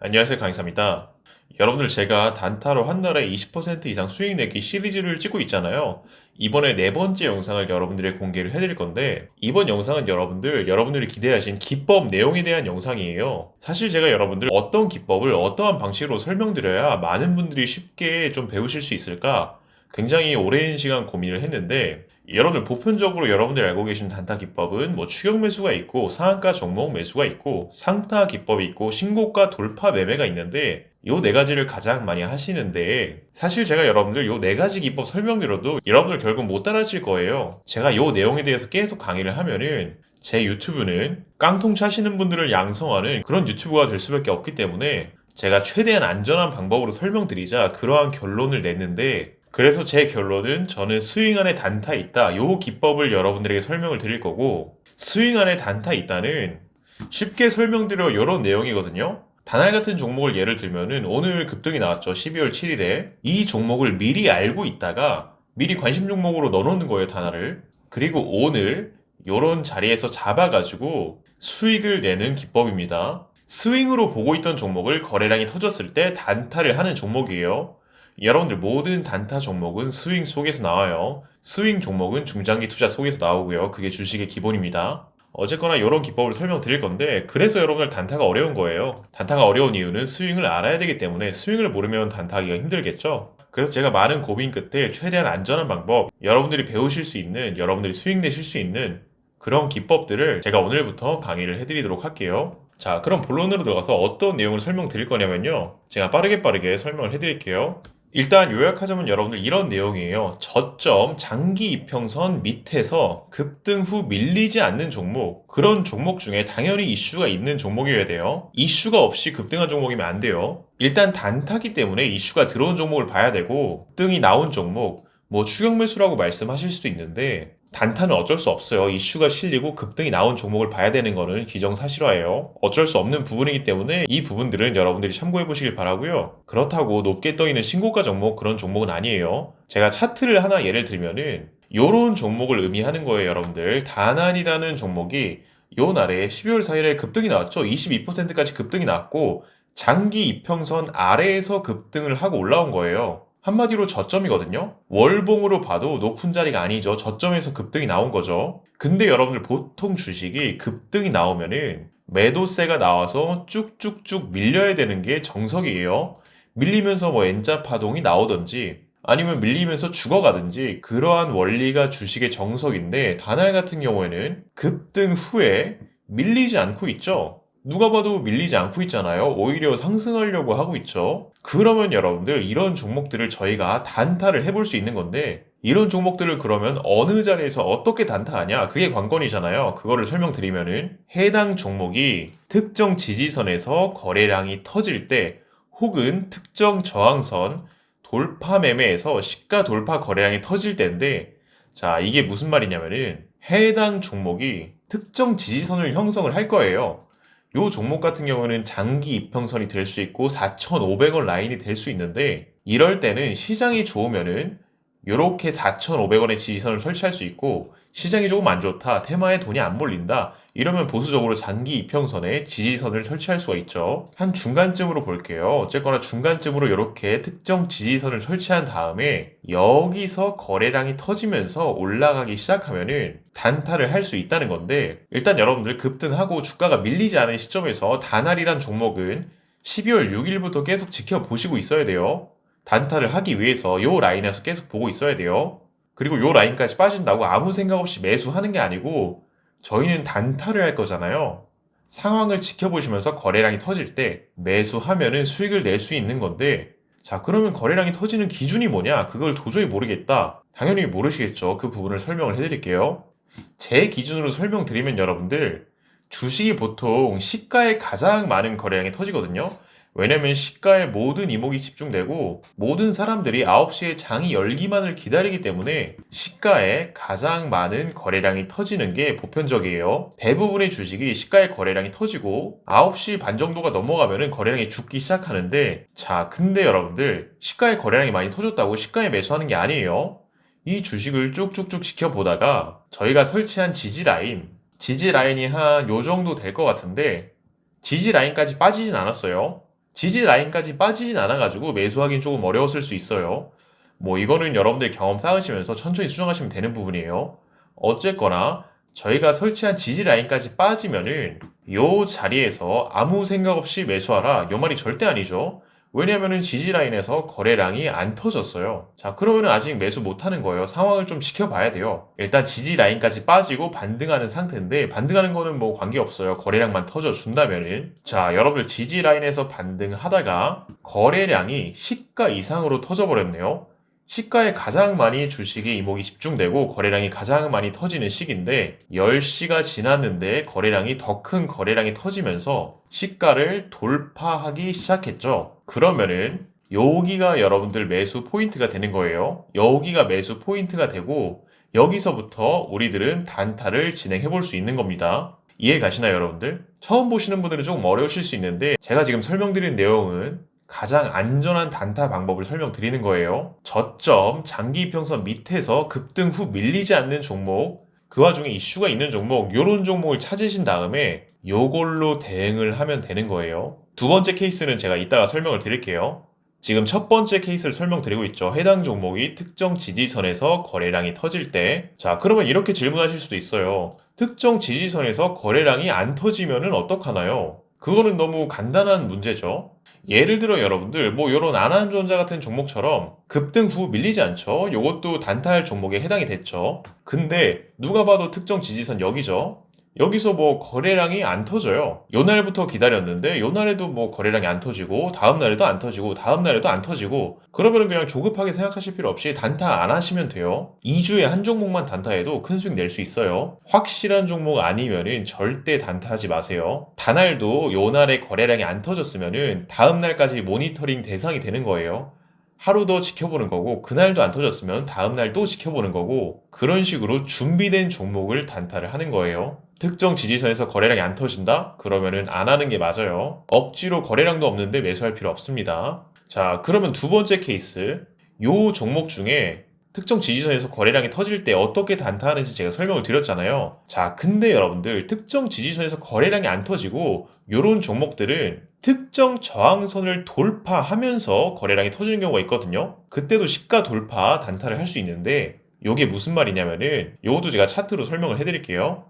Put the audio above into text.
안녕하세요 강의사입니다. 여러분들 제가 단타로 한 달에 20% 이상 수익 내기 시리즈를 찍고 있잖아요. 이번에 네 번째 영상을 여러분들의 공개를 해드릴 건데 이번 영상은 여러분들 여러분들이 기대하신 기법 내용에 대한 영상이에요. 사실 제가 여러분들 어떤 기법을 어떠한 방식으로 설명드려야 많은 분들이 쉽게 좀 배우실 수 있을까 굉장히 오랜 시간 고민을 했는데 여러분들 보편적으로 여러분들이 알고 계신 단타 기법은 뭐 추격 매수가 있고 상한가 종목 매수가 있고 상타 기법이 있고 신고가 돌파 매매가 있는데 요 네 가지를 가장 많이 하시는데 사실 제가 여러분들 요 네 가지 기법 설명드려도 여러분들 결국 못 따라하실 거예요. 제가 요 내용에 대해서 계속 강의를 하면은 제 유튜브는 깡통 차시는 분들을 양성하는 그런 유튜브가 될 수밖에 없기 때문에 제가 최대한 안전한 방법으로 설명드리자 그러한 결론을 냈는데 그래서 제 결론은 저는 스윙 안에 단타 있다. 요 기법을 여러분들에게 설명을 드릴 거고 스윙 안에 단타 있다는 쉽게 설명드려 요런 내용이거든요. 다날 같은 종목을 예를 들면은 오늘 급등이 나왔죠. 12월 7일에 이 종목을 미리 알고 있다가 미리 관심 종목으로 넣어놓는 거예요. 다날을. 그리고 오늘 요런 자리에서 잡아가지고 수익을 내는 기법입니다. 스윙으로 보고 있던 종목을 거래량이 터졌을 때 단타를 하는 종목이에요. 여러분들 모든 단타 종목은 스윙 속에서 나와요. 스윙 종목은 중장기 투자 속에서 나오고요. 그게 주식의 기본입니다. 어쨌거나 이런 기법을 설명드릴 건데 그래서 여러분들 단타가 어려운 거예요. 단타가 어려운 이유는 스윙을 알아야 되기 때문에 스윙을 모르면 단타하기가 힘들겠죠. 그래서 제가 많은 고민 끝에 최대한 안전한 방법, 여러분들이 배우실 수 있는, 여러분들이 수익 내실 수 있는 그런 기법들을 제가 오늘부터 강의를 해드리도록 할게요. 자, 그럼 본론으로 들어가서 어떤 내용을 설명드릴 거냐면요. 제가 빠르게 빠르게 설명을 해드릴게요. 일단 요약하자면 여러분들 이런 내용이에요. 저점 장기 이평선 밑에서 급등 후 밀리지 않는 종목 그런 종목 중에 당연히 이슈가 있는 종목이어야 돼요. 이슈가 없이 급등한 종목이면 안 돼요. 일단 단타기 때문에 이슈가 들어온 종목을 봐야 되고 급등이 나온 종목 뭐 추격 매수라고 말씀하실 수도 있는데 단타는 어쩔 수 없어요. 이슈가 실리고 급등이 나온 종목을 봐야 되는 거는 기정사실화예요. 어쩔 수 없는 부분이기 때문에 이 부분들은 여러분들이 참고해 보시길 바라고요. 그렇다고 높게 떠 있는 신고가 종목 그런 종목은 아니에요. 제가 차트를 하나 예를 들면은 요런 종목을 의미하는 거예요, 여러분들. 다난이라는 종목이 요 날에 12월 4일에 급등이 나왔죠. 22%까지 급등이 나왔고 장기 이평선 아래에서 급등을 하고 올라온 거예요. 한마디로 저점이거든요. 월봉으로 봐도 높은 자리가 아니죠. 저점에서 급등이 나온 거죠. 근데 여러분들 보통 주식이 급등이 나오면은 매도세가 나와서 쭉쭉쭉 밀려야 되는 게 정석이에요. 밀리면서 뭐 N자 파동이 나오든지 아니면 밀리면서 죽어가든지 그러한 원리가 주식의 정석인데 다날 같은 경우에는 급등 후에 밀리지 않고 있죠. 누가 봐도 밀리지 않고 있잖아요. 오히려 상승하려고 하고 있죠. 그러면 여러분들 이런 종목들을 저희가 단타를 해볼 수 있는 건데 이런 종목들을 그러면 어느 자리에서 어떻게 단타하냐 그게 관건이잖아요. 그거를 설명드리면은 해당 종목이 특정 지지선에서 거래량이 터질 때 혹은 특정 저항선 돌파 매매에서 시가 돌파 거래량이 터질 때인데 자 이게 무슨 말이냐면은 해당 종목이 특정 지지선을 형성을 할 거예요. 요 종목 같은 경우는 장기 이평선이 될 수 있고 4,500원 라인이 될 수 있는데 이럴 때는 시장이 좋으면은 요렇게 4,500원의 지지선을 설치할 수 있고 시장이 조금 안 좋다, 테마에 돈이 안 몰린다 이러면 보수적으로 장기 이평선에 지지선을 설치할 수가 있죠. 한 중간쯤으로 볼게요. 어쨌거나 중간쯤으로 이렇게 특정 지지선을 설치한 다음에 여기서 거래량이 터지면서 올라가기 시작하면은 단타를 할 수 있다는 건데 일단 여러분들 급등하고 주가가 밀리지 않은 시점에서 다날이란 종목은 12월 6일부터 계속 지켜보시고 있어야 돼요. 단타를 하기 위해서 요 라인에서 계속 보고 있어야 돼요. 그리고 요 라인까지 빠진다고 아무 생각 없이 매수하는 게 아니고 저희는 단타를 할 거잖아요. 상황을 지켜보시면서 거래량이 터질 때 매수하면은 수익을 낼 수 있는 건데 자 그러면 거래량이 터지는 기준이 뭐냐? 그걸 도저히 모르겠다. 당연히 모르시겠죠. 그 부분을 설명을 해드릴게요. 제 기준으로 설명드리면 여러분들 주식이 보통 시가에 가장 많은 거래량이 터지거든요 왜냐면 시가에 모든 이목이 집중되고 모든 사람들이 9시에 장이 열기만을 기다리기 때문에 시가에 가장 많은 거래량이 터지는 게 보편적이에요. 대부분의 주식이 시가에 거래량이 터지고 9시 반 정도가 넘어가면은 거래량이 죽기 시작하는데 자, 근데 여러분들 시가에 거래량이 많이 터졌다고 시가에 매수하는 게 아니에요. 이 주식을 쭉쭉쭉 지켜보다가 저희가 설치한 지지 라인, 지지 라인이 한 요 정도 될 것 같은데 지지 라인까지 빠지진 않았어요. 지지 라인까지 빠지진 않아가지고 매수하기는 조금 어려웠을 수 있어요. 뭐 이거는 여러분들 경험 쌓으시면서 천천히 수정하시면 되는 부분이에요. 어쨌거나 저희가 설치한 지지 라인까지 빠지면은 요 자리에서 아무 생각 없이 매수하라. 요 말이 절대 아니죠. 왜냐면은 지지 라인에서 거래량이 안 터졌어요. 자, 그러면은 아직 매수 못 하는 거예요. 상황을 좀 지켜봐야 돼요. 일단 지지 라인까지 빠지고 반등하는 상태인데 반등하는 거는 뭐 관계 없어요. 거래량만 터져 준다면은. 자, 여러분들 지지 라인에서 반등하다가 거래량이 시가 이상으로 터져 버렸네요. 시가에 가장 많이 주식이 이목이 집중되고 거래량이 가장 많이 터지는 시기인데 10시가 지났는데 거래량이 더 큰 거래량이 터지면서 시가를 돌파하기 시작했죠. 그러면은 여기가 여러분들 매수 포인트가 되는 거예요. 여기가 매수 포인트가 되고 여기서부터 우리들은 단타를 진행해 볼 수 있는 겁니다. 이해 가시나요, 여러분들? 처음 보시는 분들은 조금 어려우실 수 있는데 제가 지금 설명드린 내용은 가장 안전한 단타 방법을 설명드리는 거예요. 저점 장기 이평선 밑에서 급등 후 밀리지 않는 종목, 그 와중에 이슈가 있는 종목, 요런 종목을 찾으신 다음에 요걸로 대응을 하면 되는 거예요. 두 번째 케이스는 제가 이따가 설명을 드릴게요. 지금 첫 번째 케이스를 설명드리고 있죠. 해당 종목이 특정 지지선에서 거래량이 터질 때. 자, 그러면 이렇게 질문하실 수도 있어요. 특정 지지선에서 거래량이 안 터지면은 어떡하나요? 그거는 너무 간단한 문제죠. 예를 들어 여러분들 뭐 요런 안한전자 같은 종목처럼 급등 후 밀리지 않죠. 요것도 단타할 종목에 해당이 됐죠. 근데 누가 봐도 특정 지지선 여기죠. 여기서 뭐 거래량이 안 터져요. 요 날부터 기다렸는데 요 날에도 뭐 거래량이 안 터지고 다음 날에도 안 터지고 다음 날에도 안 터지고 그러면은 그냥 조급하게 생각하실 필요 없이 단타 안 하시면 돼요. 2주에 한 종목만 단타해도 큰 수익 낼 수 있어요. 확실한 종목 아니면은 절대 단타하지 마세요. 단알도 요 날에 거래량이 안 터졌으면은 다음 날까지 모니터링 대상이 되는 거예요. 하루 더 지켜보는 거고 그날도 안 터졌으면 다음 날 또 지켜보는 거고 그런 식으로 준비된 종목을 단타를 하는 거예요. 특정 지지선에서 거래량이 안 터진다? 그러면은 안 하는 게 맞아요. 억지로 거래량도 없는데 매수할 필요 없습니다. 자, 그러면 두 번째 케이스. 요 종목 중에 특정 지지선에서 거래량이 터질 때 어떻게 단타하는지 제가 설명을 드렸잖아요. 자, 근데 여러분들 특정 지지선에서 거래량이 안 터지고 요런 종목들은 특정 저항선을 돌파하면서 거래량이 터지는 경우가 있거든요. 그때도 시가 돌파 단타를 할 수 있는데 요게 무슨 말이냐면은 요것도 제가 차트로 설명을 해드릴게요.